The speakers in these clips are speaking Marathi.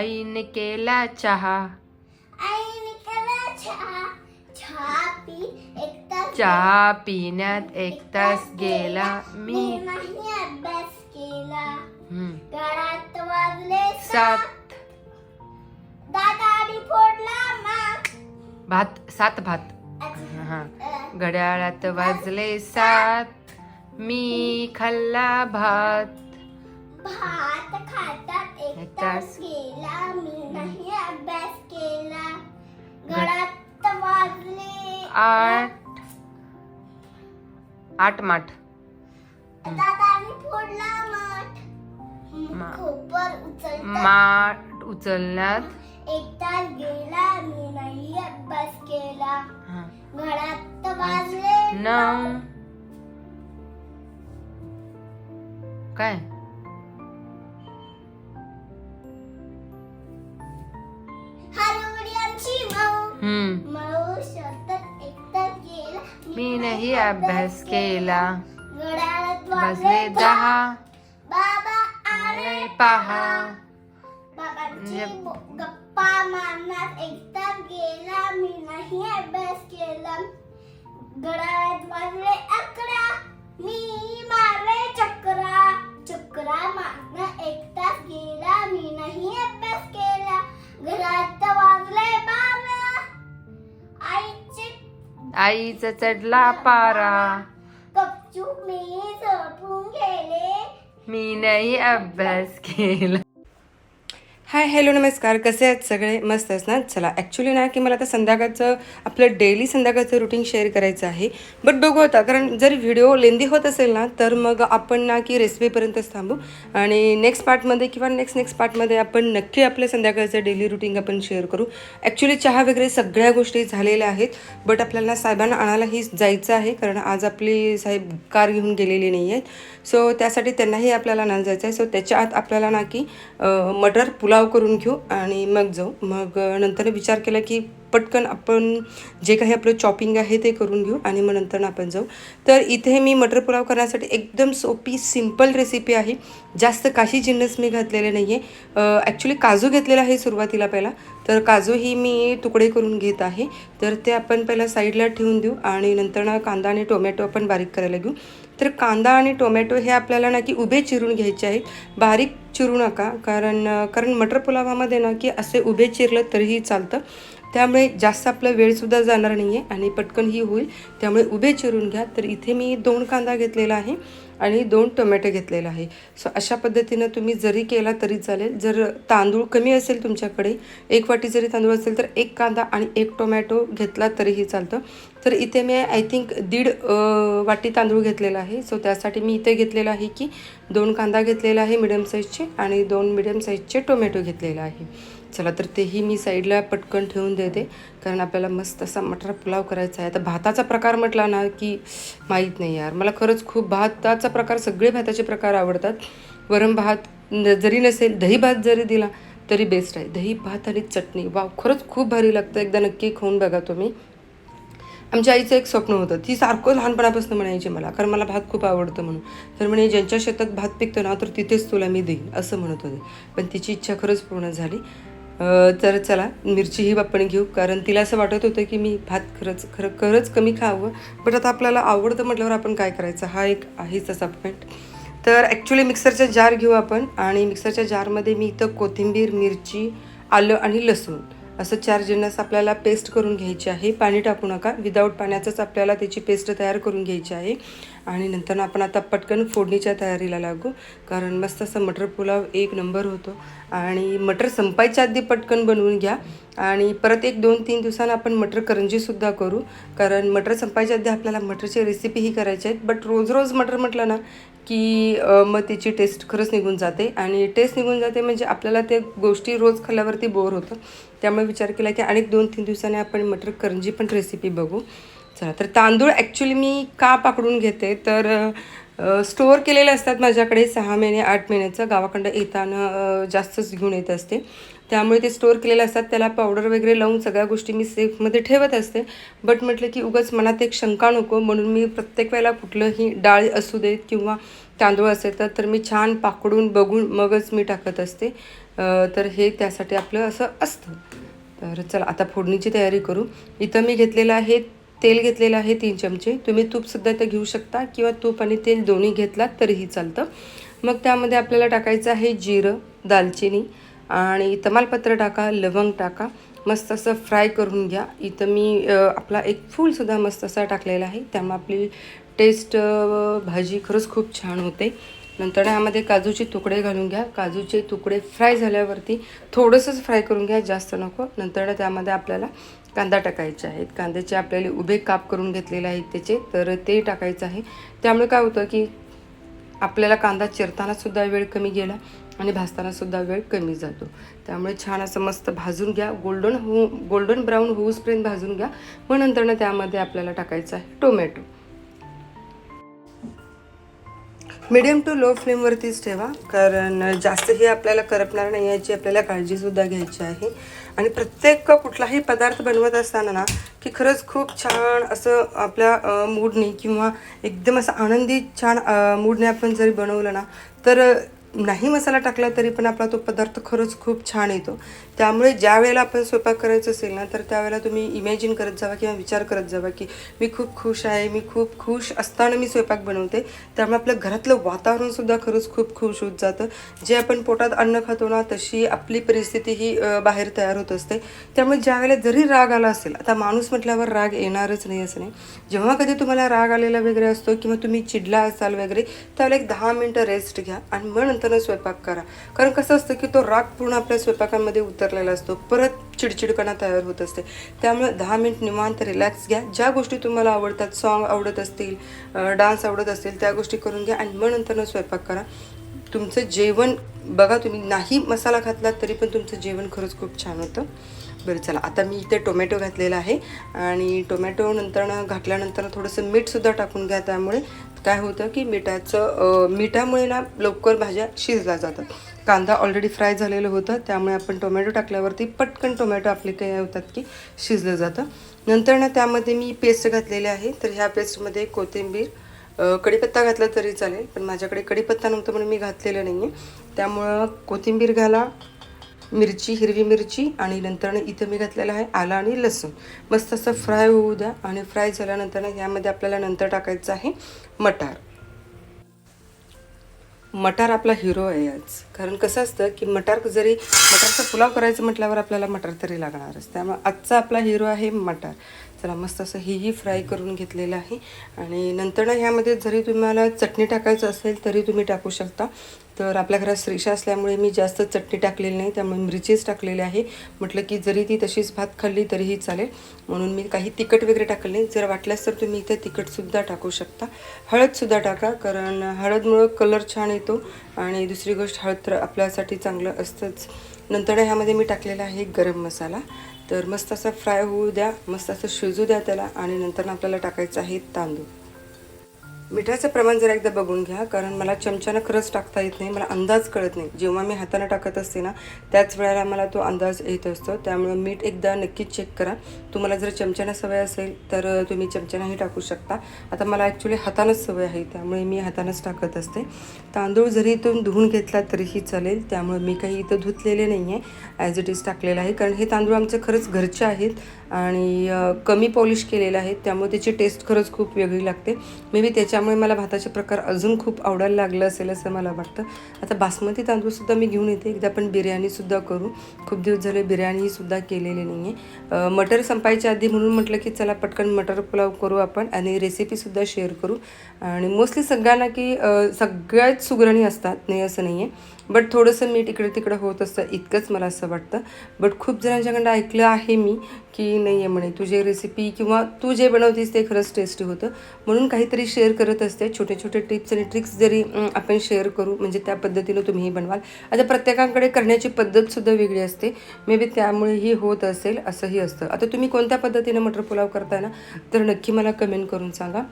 आईने केला चहा आईने केला चहा चहा पी एक तास चहा पिण्यात एक तास गेला मी नाही अभ्यास केला हम्म. वाजले सात दादानी फोडला माग भात सात भात हा घड्याळात वाजले सात मी खाल्ला भात भात तास तास. गेला मी नाही अभ्यास केला गळ्यात वाजले आठ आठ माठ दादानी फोडला माठ मा- खोपर उचलतात माठ उचलण्यात एक तास गेला मी नाही अभ्यास केला हा. घरात वाजले नऊ काय हम्म. शब्दात गेला मी नाही अभ्यास केला. घड्याळात वाजले दहा. बाबा आले पहा. बाबांची म्हणजे- गप्पा मारण्यात एक तास गेला मी नाही अभ्यास केला. घड्याळात वाजले अकरा. मी मारले चक्रा. चक्रा मारण्यात एक तास गेला मी नाही अभ्यास केला. आईचा चढला पारा। गपचूप मी झोपून गेले। मी नाही अभ्यास केला। हाय हॅलो नमस्कार. कसे आहेत सगळे? मस्त ना? चला ॲक्च्युली ना की मला आता संध्याकाळचं आपलं डेली संध्याकाळचं रुटीन शेअर करायचं आहे. बट बघू आता कारण जर व्हिडिओ लेंदी होत असेल ना तर मग आपण ना की रेसिपीपर्यंतच थांबू. आणि नेक्स्ट पार्टमध्ये किंवा नेक्स्ट नेक्स्ट पार्टमध्ये आपण नक्की आपलं संध्याकाळचं डेली रुटीन आपण शेअर करू. ॲक्च्युली चहा वगैरे सगळ्या गोष्टी झालेल्या आहेत बट आपल्याला साहेबांना आणायलाही जायचं आहे कारण आज आपली साहेब कार घेऊन गेलेली नाही आहेत सो त्यासाठी त्यांनाही आपल्याला आणायला जायचं आहे. सो त्याच्या आत आपल्याला ना की मटर पुलाव करून घेऊ आणि मग जाऊ. मग नंतर विचार केला की पटकन आपण जे काही आपलं चॉपिंग आहे ते करून घेऊ आणि मग नंतर आपण जाऊ. तर इथे मी मटर पुलाव करण्यासाठी एकदम सोपी सिंपल रेसिपी आहे. जास्त काही जिन्नस मी घातलेले नाही आहे ॲक्च्युली काजू घेतलेला आहे सुरुवातीला पहिला. तर काजू ही मी तुकडे करून घेत आहे. तर ते आपण पहिला साईडला ठेवून देऊ आणि नंतर ना कांदा आणि टोमॅटो आपण बारीक करायला घेऊ. तर कांदा आणि टोमॅटो हे आपल्याला ना की उभे चिरून घ्यायचे आहेत. बारीक चिरू नका कारण कारण मटर पुलावामध्ये ना की असे उभे चिरलं तरीही चालतं. त्यामुळे जास्त आपला वेळसुद्धा जाणार नाही आहे आणि पटकनही होईल. त्यामुळे उभे चिरून घ्या. तर इथे मी दोन कांदा घेतलेला आहे. आणि दोन टोमॅटो घेतलेला आहे. सो अशा पद्धतीनं तुम्ही जरी केला तरी चालेल. जर तांदूळ कमी असेल तुमच्याकडे एक वाटी जरी तांदूळ असेल तर एक कांदा आणि एक टोमॅटो घेतला तरीही चालतं. तर इथे मी आय थिंक दीड वाटी तांदूळ घेतलेला आहे. सो त्यासाठी मी इथे घेतलेलं आहे की दोन कांदा घेतलेला आहे मिडियम साईजचे आणि दोन मिडियम साईजचे टोमॅटो घेतलेला आहे. चला तर तेही मी साईडला पटकन ठेवून देते. कारण आपल्याला मस्त असा मटर पुलाव करायचा आहे. आता भाताचा प्रकार म्हटला ना की माहीत नाही यार. मला खरंच खूप भाताचा प्रकार सगळे भाताचे प्रकार आवडतात. वरण भात जरी नसेल दही भात जरी दिला तरी बेस्ट आहे. दही भात आणि चटणी. वाव खरंच खूप भारी लागतं. एकदा नक्की खाऊन बघा तुम्ही. आमच्या आईचं एक स्वप्न होतं. ती सारखं लहानपणापासून म्हणायची मला. कारण मला भात खूप आवडतं म्हणून. तर म्हणे ज्यांच्या शेतात भात पिकतो ना तर तिथेच तुला मी देईन. असं म्हणत होते. पण तिची इच्छा खरंच पूर्ण झाली. तर चला मिरचीही आपण घेऊ. कारण तिला असं वाटत होतं की मी भात खरंच खरं खरंच कमी खावं. बट आता आपल्याला आवडतं म्हटल्यावर आपण काय करायचं? हा एक आहेच असा पॉईंट तर ॲक्च्युली मिक्सरचा जार घेऊ आपण. आणि मिक्सरच्या जारमध्ये मी इथं कोथिंबीर मिरची आलं आणि लसूण. असं चार जिन्नस आपल्याला पेस्ट करून घ्यायची आहे. पाणी टाकू नका. विदाऊट पाण्याचंच आपल्याला त्याची पेस्ट तयार करून घ्यायची आहे. आणि नंतर आपण आता पटकन फोडणीच्या तयारीला लागू. कारण मस्त असं मटर पुलाव एक नंबर होतो. आणि मटर संपायच्या आधी पटकन बनवून घ्या. आणि परत एक दोन तीन दिवसांना आपण मटर करंजीसुद्धा करू. कारण मटर संपायच्या आधी आपल्याला मटरची रेसिपीही करायची आहेत बट रोज रोज मटर म्हटलं ना की मग त्याची टेस्ट खरंच निघून जाते. आणि टेस्ट निघून जाते म्हणजे आपल्याला ते गोष्टी रोज खाल्ल्यावरती बोर होतं. त्यामुळे विचार केला की आणि दोन तीन दिवसांनी आपण मटर करंजी पण रेसिपी बघू. चला तर तांदूळ ॲक्च्युली मी का पाकडून घेते? तर स्टोअर केलेले असतात माझ्याकडे सहा महिने आठ महिन्याचं. गावाकडं येताना जास्तच घेऊन येत असते. त्यामुळे ते स्टोअर केलेले असतात. त्याला पावडर वगैरे लावून सगळ्या गोष्टी मी सेफमध्ये ठेवत असते. बट म्हटलं की उगाच मनात एक शंका नको. म्हणून मी प्रत्येक वेळेला कुठलंही डाळ असू देत किंवा तांदूळ असेल तर तर मी छान पाकडून बघून मगच मी टाकत असते. तर हे त्यासाठी आपलं असं असतं. तर चला आता फोडणीची तयारी करू. इथं मी घेतलेलं आहे तेल घेतलेलं आहे तीन चमचे. तुम्ही तूपसुद्धा इथं घेऊ शकता किंवा तूप आणि तेल दोन्ही घेतलात तरीही चालतं. मग त्यामध्ये आपल्याला टाकायचं आहे जिरं दालचिनी आणि तमालपत्र टाका लवंग टाका. मस्त असं फ्राय करून घ्या. इथं मी आपला एक फूलसुद्धा मस्त असा टाकलेला आहे. त्यामुळे आपली टेस्ट भाजी खरंच खूप छान होते. नंतर ह्यामध्ये काजूचे तुकडे घालून घ्या. काजूचे तुकडे फ्राय झाल्यावरती थोडंसंच फ्राय करून घ्या जास्त नको. नंतर त्यामध्ये आपल्याला कांदा टाकायचे आहेत. कांद्याचे आपल्याला उभे काप करून घेतलेले आहेत त्याचे तर ते टाकायचं आहे. त्यामुळे काय होतं की आपल्याला कांदा चिरतानासुद्धा वेळ कमी गेला आणि भाजतानासुद्धा वेळ कमी जातो. त्यामुळे छान असं मस्त भाजून घ्या. गोल्डन हो गोल्डन ब्राऊन होऊसपर्यंत भाजून घ्या. मग नंतरनं त्यामध्ये आपल्याला टाकायचं आहे टोमॅटो. मिडियम टू लो फ्लेमवरतीच ठेवा. कारण जास्त हे आपल्याला करपणार नाही याची आपल्याला काळजीसुद्धा घ्यायची आहे. आणि प्रत्येक कुठलाही पदार्थ बनवत असताना ना की खरंच खूप छान असं आपल्या मूडने किंवा एकदम असं आनंदी छान मूडने आपण जरी बनवलं ना तर नाही मसाला टाकला तरी पण आपला तो पदार्थ खरंच खूप छान येतो. त्यामुळे ज्या वेळेला आपण स्वयंपाक करायचं असेल ना तर त्यावेळेला तुम्ही इमॅजिन करत जावा किंवा विचार करत जावा की मी खूप खुश आहे मी खूप खुश असताना मी स्वयंपाक बनवते. त्यामुळे आपलं घरातलं वातावरणसुद्धा खरंच खूप खुश होत जातं. जे आपण पोटात अन्न खातो ना तशी आपली परिस्थिती ही बाहेर तयार होत असते. त्यामुळे ज्या वेळेला जरी राग आला असेल आता माणूस म्हटल्यावर राग येणारच नाही असं नाही. जेव्हा कधी तुम्हाला राग आलेला वगैरे असतो किंवा तुम्ही चिडला असाल वगैरे त्यावेळेला एक दहा मिनटं रेस्ट घ्या आणि मग नंतर स्वयंपाक करा. कारण कसं असतं की तो राग पूर्ण आपल्या स्वयंपाकामध्ये उतरलेला असतो. परत चिडचिडकणा तयार होत असते. त्यामुळे दहा मिनिट निवांत रिलॅक्स घ्या. ज्या गोष्टी तुम्हाला आवडतात सॉन्ग आवडत असतील डान्स आवडत असतील त्या गोष्टी करून घ्या आणि मग नंतर स्वयंपाक करा. तुमचं जेवण बघा तुम्ही नाही मसाला घातला तरी पण तुमचं जेवण खरंच खूप छान होतं. बरं चला. आता मी इथे टोमॅटो घातलेला आहे आणि टोमॅटो नंतर घातल्यानंतर थोडंसं मीठसुद्धा टाकून घ्या. त्यामुळे काय होतं की मिठाचं मिठामुळे ना लवकर भाज्या शिजल्या जातात. कांदा ऑलरेडी फ्राय झालेलं होतं त्यामुळे आपण टोमॅटो टाकल्यावरती पटकन टोमॅटो आपले काय होतात की शिजलं जातं. नंतर ना त्यामध्ये मी पेस्ट घातलेली आहे तर ह्या पेस्टमध्ये कोथिंबीर कढीपत्ता घातला तरी चालेल पण माझ्याकडे कढीपत्ता नव्हतं म्हणून मी घातलेलं नाही आहे त्यामुळं कोथिंबीर घाला मिरची हिरवी मिरची आणि नंतर इथं मी घातलेलं आहे आलं आणि लसूण. मस्त असं फ्राय होऊ द्या आणि फ्राय झाल्यानंतर यामध्ये आपल्याला नंतर टाकायचं आहे मटार. मटार आपला हिरो आहे आज. कारण कसं असतं की मटार जरी मटारचा पुलाव करायचं म्हटल्यावर आपल्याला मटार तरी लागणारच. त्यामुळे आजचा आपला हिरो आहे मटार. चला मस्त असं हेही फ्राय करून घेतलेलं आहे. आणि नंतर ना ह्यामध्ये जरी तुम्हाला चटणी टाकायचं असेल तरी तुम्ही टाकू शकता. तर आपल्या घरात श्रीषा असल्यामुळे मी जास्त चटणी टाकलेली नाही त्यामुळे मिरचीच टाकलेली आहे. म्हटलं की जरी ती तशीच भात खाल्ली तरीही चालेल. म्हणून मी काही तिखट वगैरे टाकलं नाही. जर वाटल्यास तर तुम्ही इथे तिखटसुद्धा टाकू शकता. हळदसुद्धा टाका कारण हळदमुळं कलर छान येतो आणि दुसरी गोष्ट हळद तर आपल्यासाठी चांगलं असतंच. नंतर ह्यामध्ये मी टाकलेला आहे गरम मसाला. तर मस्त असं फ्राय होऊ द्या मस्त असं शिजू द्या त्याला आणि नंतर आपल्याला टाकायचं आहे तांदूळ. मिठाचं प्रमाण जरा एकदा बघून घ्या कारण मला चमच्यानं खरंच टाकता येत नाही मला अंदाज कळत नाही. जेव्हा मी हातानं टाकत असते ना त्याच वेळेला मला तो अंदाज येत असतो. त्यामुळे मीठ एकदा नक्कीच चेक करा. तुम्हाला जर चमच्यानं सवय असेल तर तुम्ही चमच्यानंही टाकू शकता. आता मला ॲक्च्युली हातानंच सवय आहे त्यामुळे मी हातानंच टाकत असते. तांदूळ जरी इथून धुवून घेतला तरीही चालेल त्यामुळे मी काही इथं धुतलेले नाही आहे ॲज इट इज टाकलेलं आहे कारण हे तांदूळ आमचे खरंच घरचे आहेत आणि कमी पॉलिश केलेलं आहे त्यामुळे त्याची टेस्ट खरंच खूप वेगळी लागते. मे बी त्याच्या त्यामुळे मला भाताचे प्रकार अजून खूप आवडायला लागलं असेल असं मला वाटतं. आता बासमती तांदूळसुद्धा मी घेऊन येते. एकदा आपण बिर्याणीसुद्धा करू. खूप दिवस झाले बिर्याणीसुद्धा केलेली नाही आहे मटर संपायच्या आधी म्हणून म्हटलं की चला पटकन मटर पुलाव करू आपण आणि रेसिपीसुद्धा शेअर करू. आणि मोस्टली सगळ्यांना की सगळ्याच सुगरणी असतात. नाही असं नाही आहे बट थोडंसं मीठ इकडे तिकडे होत असतं इतकंच मला असं वाटतं. बट खूप जणांच्याकडं ऐकलं आहे मी की नाही आहे म्हणे तुझे रेसिपी किंवा तू जे बनवतेस ते खरंच टेस्टी होतं. म्हणून काहीतरी शेअर करत असते. छोटे छोटे टिप्स आणि ट्रिक्स जरी आपण शेअर करू म्हणजे त्या पद्धतीनं तुम्हीही बनवाल. आता प्रत्येकाकडे करण्याची पद्धतसुद्धा वेगळी असते. मे बी त्यामुळेही होत असेल असंही असतं. आता तुम्ही कोणत्या पद्धतीनं मटर पुलाव करताय ना तर नक्की मला कमेंट करून सांगा.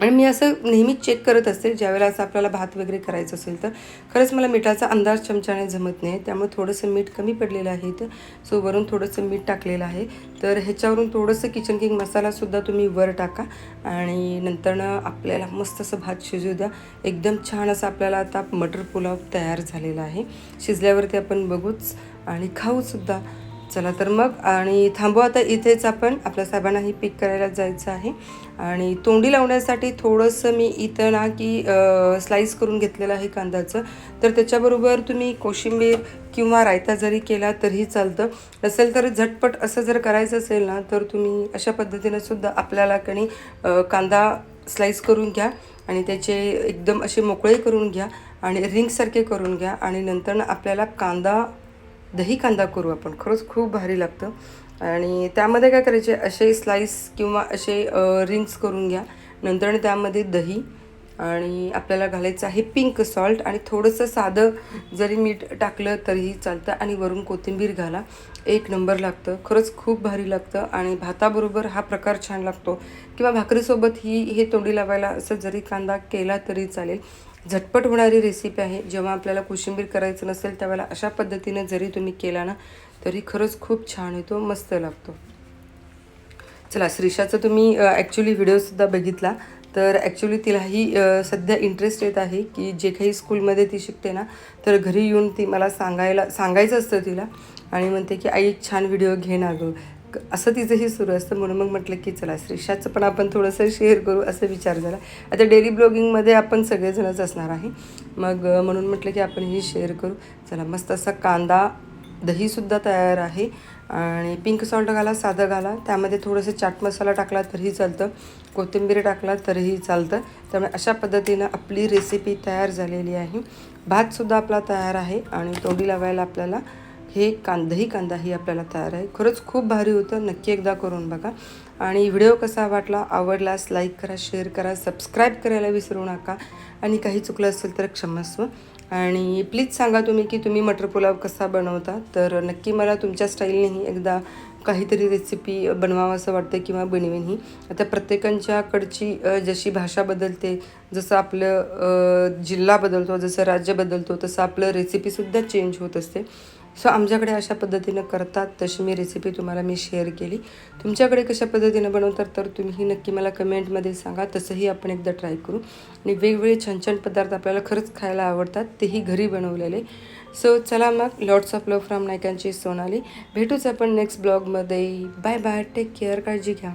आणि मी असं नेहमीच चेक करत असते ज्यावेळेला असं आपल्याला भात वगैरे करायचं असेल तर. खरंच मला मिठाचा अंदाज चमच्याने जमत नाही त्यामुळे थोडंसं मीठ कमी पडलेलं आहे इथं. सो वरून थोडंसं मीठ टाकलेलं आहे. तर ह्याच्यावरून थोडंसं किचन किंग मसालासुद्धा तुम्ही वर टाका आणि नंतरनं आपल्याला मस्त असं भात शिजू द्या. एकदम छान असं आपल्याला आता मटर पुलाव तयार झालेला आहे. शिजल्यावरती आपण बघूच आणि खाऊसुद्धा. चला तर मग आणि थांबू आता इथेच आपण. आपल्या साहेबांनाही पिक करायला जायचं आहे. आणि तोंडी लावण्यासाठी थोडंसं मी इथं ना की स्लाईस करून घेतलेलं आहे कांद्याचं. तर त्याच्याबरोबर तुम्ही कोशिंबीर किंवा रायता जरी केला तरीही चालतं. नसेल तर झटपट असं जर करायचं असेल ना तर तुम्ही अशा पद्धतीनं सुद्धा आपल्याला कणी कांदा स्लाईस करून घ्या. आणि त्याचे एकदम असे मोकळे करून घ्या. आणि रिंगसारखे करून घ्या. आणि नंतर आपल्याला कांदा दही कांदा करू आपण. खरंच खूप भारी लागतं. आणि त्यामध्ये काय करायचे असे स्लाईस किंवा असे रिंग्स करून घ्या. नंतर त्यामध्ये दही आणि आपल्याला घालायचं आहे पिंक सॉल्ट आणि थोडंसं साधं जरी मीठ टाकलं तरीही चालतं आणि वरून कोथिंबीर घाला. एक नंबर लागतं. खरंच खूप भारी लागतं आणि भाताबरोबर हा प्रकार छान लागतो. किंवा भाकरीसोबत ही हे तोंडी लावायला असं जरी कांदा केला तरी चालेल. झटपट होणारी रेसिपी आहे. जेव्हा आपल्याला कोशिंबीर करायचं नसेल त्यावेळेला अशा पद्धतीनं जरी तुम्ही केला ना तरी खरंच खूप छान येतो मस्त लागतो. चला श्रीषाचा तुम्ही ॲक्च्युली व्हिडिओसुद्धा बघितला. तर ॲक्च्युली तिलाही सध्या इंटरेस्ट येत आहे की जे काही स्कूलमध्ये ती शिकते ना तर घरी येऊन ती मला सांगायला सांगायचं असतं तिला. आणि म्हणते की आई एक छान व्हिडिओ घे ना गं. असं तिचंही सुरू असतं म्हणून मग म्हटलं की चला श्रीषाचं पण आपण थोडंसं शेअर करू असं विचार झाला. आता डेली ब्लॉगिंगमध्ये आपण सगळेजणच असणार आहे. मग म्हणून म्हटलं की आपण ही शेअर करू. चला मस्त असा कांदा दहीसुद्धा तयार आहे. आणि पिंक सॉल्ट घाला साधं घाला. त्यामध्ये थोडंसं चाट मसाला टाकला तरीही चालतं. कोथिंबीर टाकला तरीही चालतं. त्यामुळे अशा पद्धतीनं आपली रेसिपी तयार झालेली आहे. भातसुद्धा आपला तयार आहे आणि तोंडी लावायला आपल्याला हे कांदाही कांदाही आपल्याला तयार आहे. खरंच खूप भारी होतं. नक्की एकदा करून बघा. आणि व्हिडिओ कसा वाटला आवडलास लाईक करा शेअर करा सबस्क्राईब करायला विसरू नका. आणि काही चुकलं असेल तर क्षमस्व आणि प्लीज सांगा तुम्ही की तुम्ही मटर पुलाव कसा बनवता. तर नक्की मला तुमच्या स्टाईलनेही एकदा काहीतरी रेसिपी बनवावं असं वाटतं किंवा बनवेनही. आता प्रत्येकांच्याकडची जशी भाषा बदलते जसं आपलं जिल्हा बदलतो जसं राज्य बदलतो तसं आपलं रेसिपीसुद्धा चेंज होत असते. सो आमच्याकडे अशा पद्धतीनं करतात. तशी मी रेसिपी तुम्हाला मी शेअर केली. तुमच्याकडे कशा पद्धतीनं बनवतात तर तुम्ही नक्की मला कमेंटमध्ये सांगा. तसंही आपण एकदा ट्राय करू. आणि वेगवेगळे छान छान पदार्थ आपल्याला खरंच खायला आवडतात. तेही घरी बनवलेले. सो चला मग. लॉट्स ऑफ लव फ्रॉम नायकांची सोनाली. भेटूच आपण नेक्स्ट ब्लॉगमध्ये बाय बाय टेक केअर काळजी घ्या.